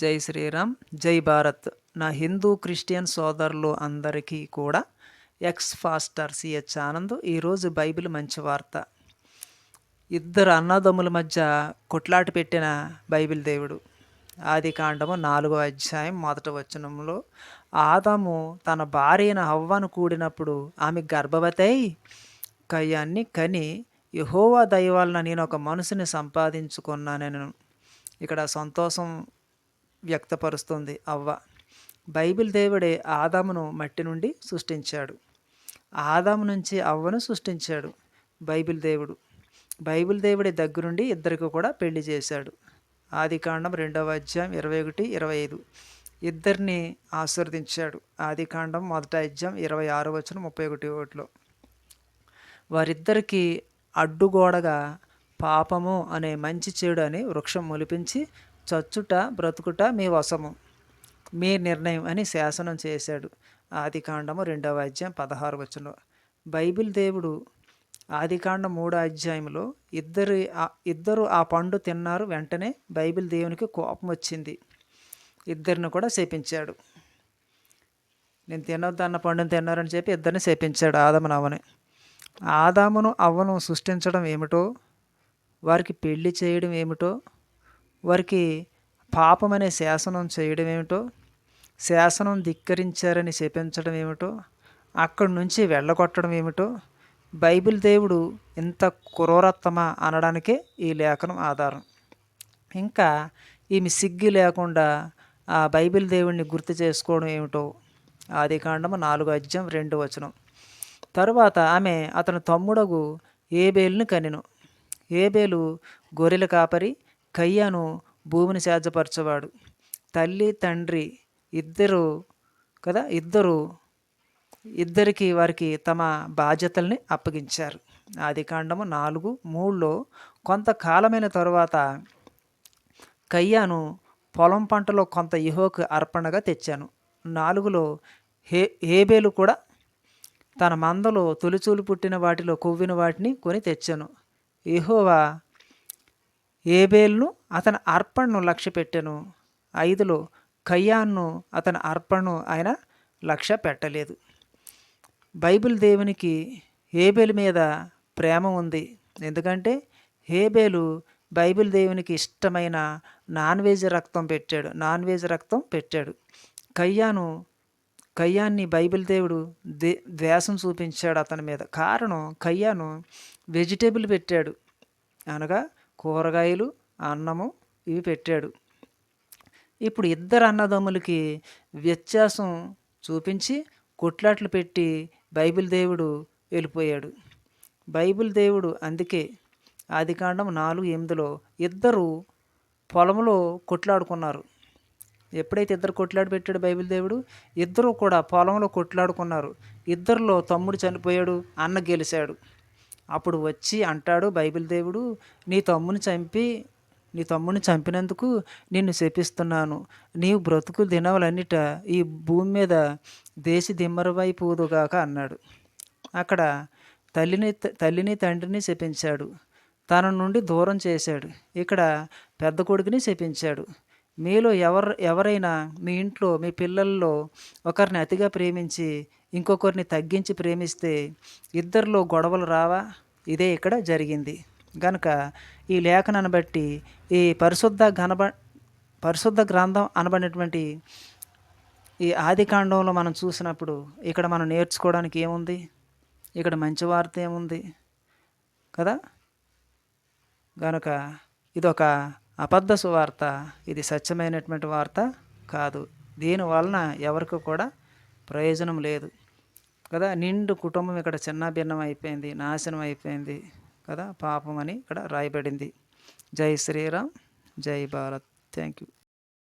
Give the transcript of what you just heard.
జై శ్రీరామ్ జై భారత్. నా హిందూ క్రిస్టియన్ సోదరులు అందరికీ కూడా ఎక్స్ ఫాస్టర్ సిహెచ్ ఆనంద్ ఈరోజు బైబిల్ మంచి వార్త. ఇద్దరు అన్నదమ్ముల మధ్య కొట్లాట పెట్టిన బైబిల్ దేవుడు. ఆది కాండము నాలుగో అధ్యాయం మొదట వచనంలో ఆదాము తన భార్యన హవ్వను కూడినప్పుడు ఆమె గర్భవతై కయ్యాన్ని కని యహోవా దైవాలను నేను ఒక మనసుని సంపాదించుకున్నానని. ఇక్కడ సంతోషం వ్యక్తపరుస్తుంది అవ్వ. బైబిల్ దేవుడే ఆదామును మట్టి నుండి సృష్టించాడు. ఆదాము నుంచి అవ్వను సృష్టించాడు బైబిల్ దేవుడు. బైబిల్ దేవుడి దగ్గరుండి ఇద్దరికి కూడా పెళ్ళి చేశాడు. ఆది కాండం రెండవ అధ్యాయం ఇరవై ఒకటి ఇరవై ఐదు. ఇద్దరిని ఆశీర్వదించాడు. ఆది కాండం మొదట అధ్యాయం ఇరవై ఆరు వచ్చిన ముప్పై ఒకటి ఒకటిలో వారిద్దరికీ అడ్డుగోడగా పాపము అనే మంచి చెడు అని వృక్షం మొలిపించి చచ్చుట బ్రతుకుట మీ వశము మీ నిర్ణయం అని శాసనం చేశాడు. ఆది కాండము రెండవ అధ్యాయం పదహారు వచనం బైబిల్ దేవుడు ఆదికాండం మూడో అధ్యాయంలో ఇద్దరు ఇద్దరు ఆ పండు తిన్నారు వెంటనే బైబిల్ దేవునికి కోపం వచ్చింది. ఇద్దరిని కూడా శపించాడు. నేను తినొద్దన్న పండుని తిన్నారని చెప్పి ఇద్దరిని శపించాడు ఆదమును అవని. ఆదామును అవ్వను సృష్టించడం ఏమిటో వారికి పెళ్ళి చేయడం ఏమిటో వారికి పాపం అనే శాసనం చేయడం ఏమిటో శాసనం ధిక్కరించారని శపించడం ఏమిటో అక్కడి నుంచి వెళ్ళగొట్టడం ఏమిటో బైబిల్ దేవుడు ఇంత క్రూరత్తమా అనడానికే ఈ లేఖనం ఆధారం. ఇంకా ఈమె సిగ్గి లేకుండా ఆ బైబిల్ దేవుడిని గుర్తు చేసుకోవడం ఏమిటో ఆది కాండము నాలుగు అధ్యాయం రెండు వచనం. తరువాత ఆమె అతని తమ్ముడగు ఏబేలుని కనెను. ఏబేలు గొర్రెల కాపరి కయ్యను భూమిని సేద్యపరచేవాడు. తల్లి తండ్రి ఇద్దరు కదా ఇద్దరు ఇద్దరికి వారికి తమ బాధ్యతల్ని అప్పగించారు. ఆది కాండము నాలుగు మూడులో కొంతకాలమైన తరువాత కయ్యాను పొలం పంటలో కొంత ఇహోకు అర్పణగా తెచ్చాను. నాలుగులో హే హేబేలు కూడా తన మందలో తొలిచూలు పుట్టిన వాటిలో కొవ్విన వాటిని కొని తెచ్చాను. ఇహోవా ఏబేల్ను అతని అర్పణను లక్ష్య పెట్టాను ఐదులో కయ్యాన్ను అతని అర్పణను ఆయన లక్ష్య పెట్టలేదు బైబిల్ దేవునికి ఏబేలు మీద ప్రేమ ఉంది. ఎందుకంటే హేబేలు బైబిల్ దేవునికి ఇష్టమైన నాన్ వెజ్ రక్తం పెట్టాడు. నాన్ వెజ్ రక్తం పెట్టాడు. కయ్యాను కయ్యాన్ని బైబిల్ దేవుడు దే ద్వేషం చూపించాడు అతని మీద. కారణం కయ్యాను వెజిటేబుల్ పెట్టాడు. అనగా కూరగాయలు అన్నము ఇవి పెట్టాడు. ఇప్పుడు ఇద్దరు అన్నదమ్ములకి వ్యత్యాసం చూపించి కొట్లాట్లు పెట్టి బైబిల్ దేవుడు వెళ్ళిపోయాడు. బైబిల్ దేవుడు అందుకే ఆదికాండం నాలుగు ఎనిమిదిలో ఇద్దరు పొలంలో కొట్లాడుకున్నారు. ఎప్పుడైతే ఇద్దరు కొట్లాడి పెట్టాడు బైబిల్ దేవుడు ఇద్దరు కూడా పొలంలో కొట్లాడుకున్నారు. ఇద్దరిలో తమ్ముడు చనిపోయాడు అన్న గెలిచాడు. అప్పుడు వచ్చి అంటాడు బైబిల్ దేవుడు నీ తమ్ముని చంపి నీ తమ్ముని చంపినందుకు నిన్ను శపిస్తున్నాను. నీవు బ్రతుకు దినవలన్నిట ఈ భూమి మీద దేశ దిమ్మరవైపోదుగాక అన్నాడు. అక్కడ తల్లిని తల్లిని తండ్రిని శపించాడు. తన నుండి దూరం చేశాడు. ఇక్కడ పెద్ద కొడుకుని శపించాడు. మీలో ఎవరు ఎవరైనా మీ ఇంట్లో మీ పిల్లల్లో ఒకరిని అతిగా ప్రేమించి ఇంకొకరిని తగ్గించి ప్రేమిస్తే ఇద్దరిలో గొడవలు రావా? ఇదే ఇక్కడ జరిగింది. కనుక ఈ లేఖనాన్ని బట్టి ఈ పరిశుద్ధ ఘనబ పరిశుద్ధ గ్రంథం అనబడినటువంటి ఈ ఆది కాండంలో మనం చూసినప్పుడు ఇక్కడ మనం నేర్చుకోవడానికి ఏముంది? ఇక్కడ మంచి వార్త ఏముంది? కదా? కనుక ఇది ఒక అబద్ధ సువార్త ఇది సత్యమైనటువంటి వార్త కాదు. దీని వలన ఎవరికి కూడా ప్రయోజనం లేదు. కదా నిండు కుటుంబం ఇక్కడ చిన్న భిన్నం అయిపోయింది నాశనం అయిపోయింది కదా పాపం అని ఇక్కడ రాయబడింది. జై శ్రీరామ్ జై భారత్. Thank you